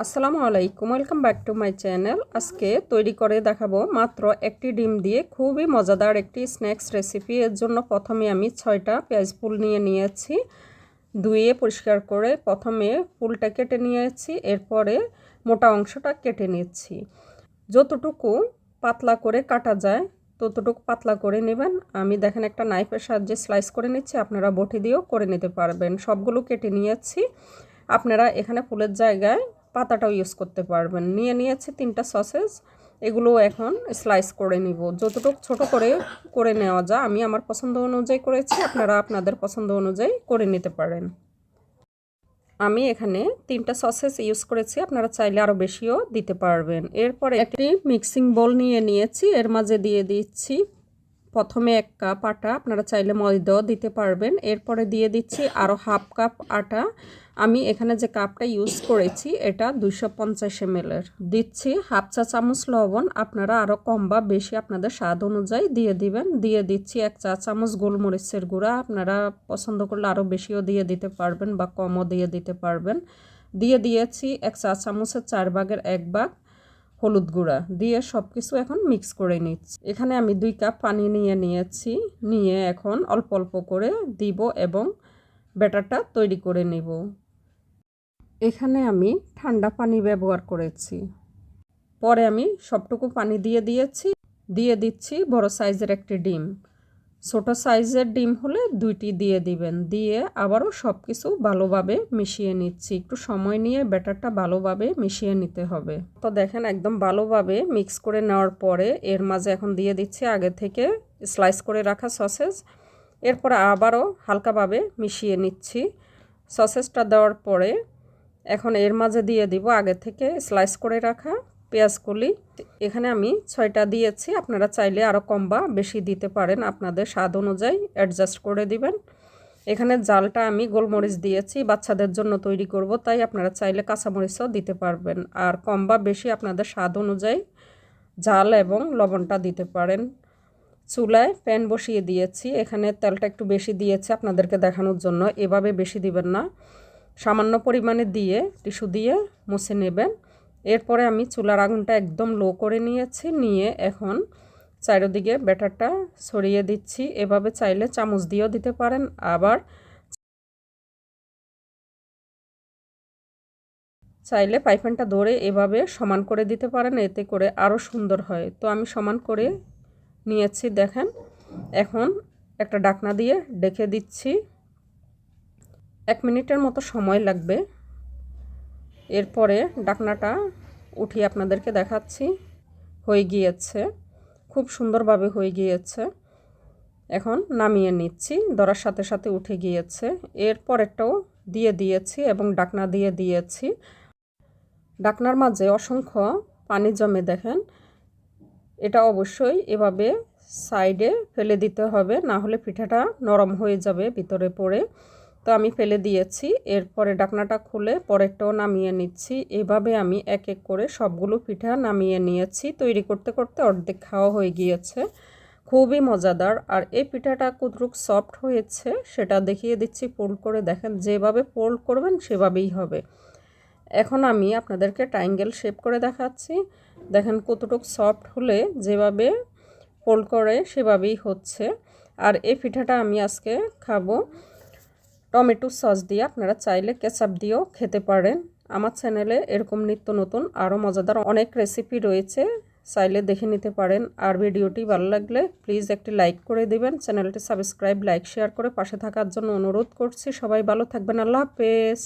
আসসালামু আলাইকুম, welcome back to my channel. আজকে তৈরি করে দেখাবো মাত্র একটি ডিম দিয়ে খুবই মজাদার একটি স্ন্যাক্স রেসিপি। এর জন্য প্রথমে আমি ছয়টা পেঁয়াজ ফুল নিয়ে নিয়েছি, ধুয়ে পরিষ্কার করে প্রথমে ফুলটা কেটে নিয়েছি, এরপরে মোটা অংশটা কেটে নিচ্ছি। যতটুকু পাতলা করে কাটা যায়, ততটুকু পাতলা করে নেবেন। আমি দেখেন একটা নাইফের সাহায্যে স্লাইস করে নিচ্ছি, আপনারা বটি দিয়েও করে নিতে পারবেন। সবগুলো কেটে নিয়েছি। আপনারা এখানে ফুলের জায়গায় পাতাটাও ইউজ করতে পারবেন। নিয়ে নিয়েছি তিনটা সসেস এগুলো এখন স্লাইস করে নিব। যতটুকু ছোট করে করে নেওয়া যায়, আমি আমার পছন্দ অনুযায়ী করেছি, আপনারা আপনাদের পছন্দ অনুযায়ী করে নিতে পারেন। আমি এখানে তিনটা সসেস ইউজ করেছি, আপনারা চাইলে আরও বেশিও দিতে পারবেন। এরপর একটি মিক্সিং বোল নিয়ে নিয়েছি, এর মাঝে দিয়ে দিচ্ছি প্রথমে এক কাপ আটা, আপনারা চাইলে ময়দাও দিতে পারবেন। এরপরে দিয়ে দিচ্ছি আরও হাফ কাপ আটা। আমি এখানে যে কাপটা ইউজ করেছি, এটা দুইশো পঞ্চাশ এমএলের দিচ্ছি হাফ চা চামচ লবণ, আপনারা আরও কম বা বেশি আপনাদের স্বাদ অনুযায়ী দিয়ে দিবেন। দিয়ে দিচ্ছি এক চা চামচ গোলমরিচের গুঁড়া, আপনারা পছন্দ করলে আরও বেশিও দিয়ে দিতে পারবেন বা কমও দিয়ে দিতে পারবেন। দিয়ে দিয়েছি এক চা চামচের চার ভাগের এক ভাগ। হলুদ গুঁড়া দিয়ে সব কিছু এখন মিক্স করে নিচ্ছি। এখানে আমি দুই কাপ পানি নিয়ে নিয়েছি। নিয়ে এখন অল্প অল্প করে দিব এবং ব্যাটারটা তৈরি করে নেব। এখানে আমি ঠান্ডা পানি ব্যবহার করেছি। পরে আমি সবটুকু পানি দিয়ে দিয়েছি। দিয়ে দিচ্ছি বড় সাইজের একটি ডিম। ছোট সাইজের ডিম হলে দুইটি দিয়ে দিবেন। দিয়ে আবারও সব কিছু ভালোভাবে মিশিয়ে নিচ্ছি। একটু সময় নিয়ে ব্যাটারটা ভালোভাবে মিশিয়ে নিতে হবে। তো দেখেন একদম ভালোভাবে মিক্স করে নেওয়ার পরে এর মাঝে এখন দিয়ে দিচ্ছি আগে থেকে স্লাইস করে রাখা সসেজ। এরপর আবারও হালকাভাবে মিশিয়ে নিচ্ছি। সসেসটা দেওয়ার পরে এখন এর মাঝে দিয়ে দিব আগে থেকে স্লাইস করে রাখা পেঁয়াজগুলি এখানে আমি ছয়টা দিয়েছি। আপনারা চাইলে আরও কম বা বেশি দিতে পারেন। আপনাদের স্বাদ অনুযায়ী অ্যাডজাস্ট করে দিবেন। এখানে জালটা আমি গোলমরিচ দিয়েছি, বাচ্চাদের জন্য তৈরি করব, তাই আপনারা চাইলে কাঁচামরিচও দিতে পারবেন। আর কম বা বেশি আপনাদের স্বাদ অনুযায়ী জাল এবং লবণটা দিতে পারেন। চুলায় প্যান বসিয়ে দিয়েছি। এখানে তেলটা একটু বেশি দিয়েছি আপনাদেরকে দেখানোর জন্য। এভাবে বেশি দিবেন না। সামান্য পরিমাণে দিয়ে, টিস্যু দিয়ে মুছে নেবেন। এরপরে আমি চুলার আগুনটা একদম লো করে নিয়েছি, নিয়ে এখন চারিদিকে ব্যাটারটা ছড়িয়ে দিচ্ছি। এভাবে চাইলে চামচ দিয়েও দিতে পারেন, আবার চাইলে পাইপেনটা ধরে এভাবে সমান করে দিতে পারেন, এতে করে আরও সুন্দর হয়। তো আমি সমান করে নিয়েছি, দেখেন। এখন একটা ডাকনা দিয়ে ডেকে দিচ্ছি। এক মিনিটের মতো সময় লাগবে। এরপরে ডাকনাটা উঠিয়ে আপনাদেরকে দেখাচ্ছি। হয়ে গিয়েছে। খুব সুন্দরভাবে হয়ে গিয়েছে। এখন নামিয়ে নিচ্ছি। দরার সাথে সাথে উঠে গিয়েছে। এরপরেরটাও দিয়ে দিয়েছি এবং ডাকনা দিয়ে দিয়েছি। ডাকনার মাঝে অসংখ্য পানি জমে দেখেন। এটা অবশ্যই এভাবে সাইডে ফেলে দিতে হবে, না হলে পিঠাটা নরম হয়ে যাবে ভিতরে পড়ে। তো আমি ফেলে দিয়েছি, এরপরে ডাকনাটা খুলে পরেরটাও নামিয়ে নিচ্ছি। এভাবে আমি এক এক করে সবগুলো পিঠা নামিয়ে নিয়েছি। তৈরি করতে করতে অর্ধেক খাওয়া হয়ে গিয়েছে। খুবই মজাদার। আর এই পিঠাটা কুদরুক সফট হয়েছে, সেটা দেখিয়ে দিচ্ছি, পোল্ড করে দেখেন, যেভাবে পোল্ড করবেন সেভাবেই হবে। এখন আমি আপনাদেরকে ট্রাইঙ্গেল শেপ করে দেখাচ্ছি। দেখেন কতটুক সফট হলে যেভাবে পোল্ড করে সেভাবেই হচ্ছে। আর এই পিঠাটা আমি আজকে খাব। টমেটো সস দিয়ে আপনারা চাইলে কেচাপ দিয়েও খেতে পারেন। আমার চ্যানেলে এরকম নিত্য নতুন আরও মজাদার অনেক রেসিপি রয়েছে, চাইলে দেখে নিতে পারেন। আর ভিডিওটি ভালো লাগলে প্লিজ একটি লাইক করে দিবেন। চ্যানেলটি সাবস্ক্রাইব লাইক শেয়ার করে পাশে থাকার জন্য অনুরোধ করছি। সবাই ভালো থাকবেন। আল্লাহ হাফেজ।